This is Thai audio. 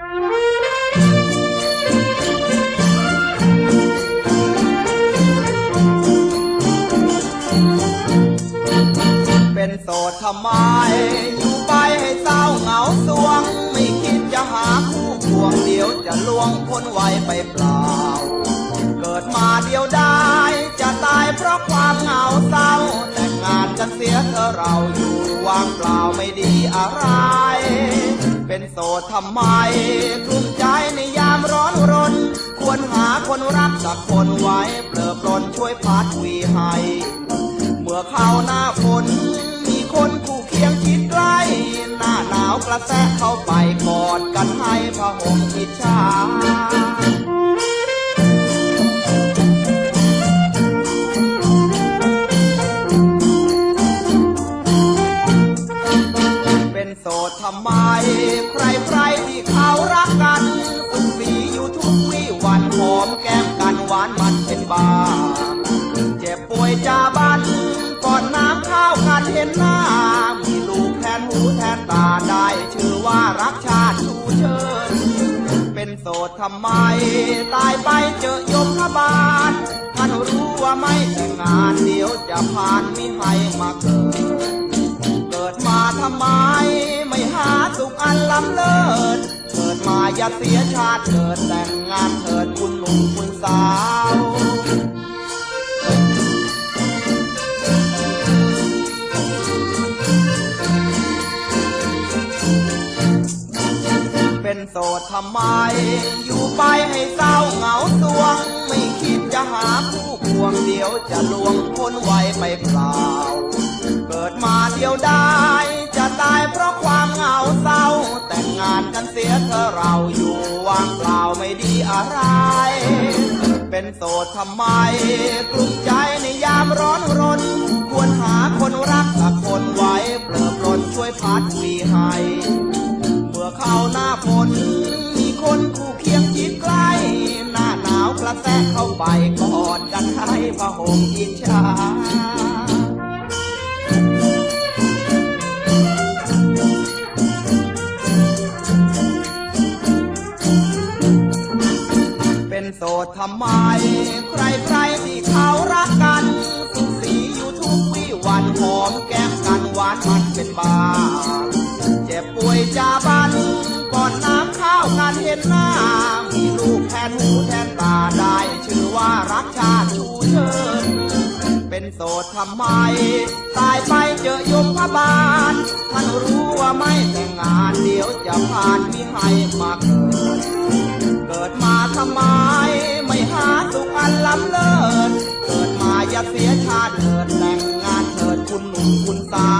เป็นโสดทำไม อยู่ไปให้เศร้าเหงาสวง ไม่คิดจะหาคู่ควงเดียวจะลวงพ้นไวไปเปล่า เกิดมาเดียวได้ จะตายเพราะความเหงาเศร้า แต่งงานกันเสียเธอเราอยู่ว่างเปล่าไม่ดีอะไร เป็นโสดทำไมกลุ้มใจในยามร้อนรน ควรหาคนรักสักคนไว้เปลือปลนช่วยพัดวีให้เมื่อเข้าหน้าฝนมีคนคู่เคียงชิดใกล้หน้าหนาวกระแทกเข้าไปก โสดทำไม ใครใครที่เขารักกันสุขสีอยู่ทุกวี่วันหอมแก้มกันหวานมันเป็นบาเจ็บป่วยจาบันก่อนน้ำข้าวกันเห็นหน้า มีลูกแทนหูแทนตาได้ชื่อว่ารักชาติชูเชิญ เป็นโสดทำไม ตายไปเจอยมพบาลท่านรู้ว่าไม่แต่งงานเดี๋ยวจะผ่านมิให้มาเกิด เกิดมาทำไมันล้ำเลิศเกิดมาอย่าเสียชาติเกิดแต่งงานเถิดคุณหนุ่มคุณสาวเป็นโสดทำไม อยู่ไปให้เศร้าเหงาสวง ไม่คิดจะหาคู่ควงเดียวจะลวงพ้นไวไปเปล่าางเปล่าไม่ดีอะไร เป็นโสดทำไมกลุ้มใจในยามร้อนรน ควรหาคนรักสักคนไว้เปลือปลนช่วยพัดวีให้ เมื่อเข้าหน้าฝนมีคนคู่เคียงชิดใกล้ หน้าหนาวกระแทกเข้าไปกอดกันให้พระห่มอิจฉา โสดทำไม ใครใครที่เขารักกัน สุขสีอยู่ทุกวี่วันหอมแก้มกันหวานมันเป็นบาเจ็บป่วยจาบันก่อนน้ำข้าวกันเห็นหน้า มีลูกแทนหูแทนตาได้ชื่อว่ารักชาติชูเชิญเป็นโสดทำไม ตายไปเจอยมพบาลท่านรู้ว่าไม่แต่งงานเดี๋ยวจะผ่านมิให้มาเกิดเกิด ล้ำเลิศเกิดมาอย่าเสียชาติเกิดแต่งงานเกิดคุณหนุ่มคุณสาว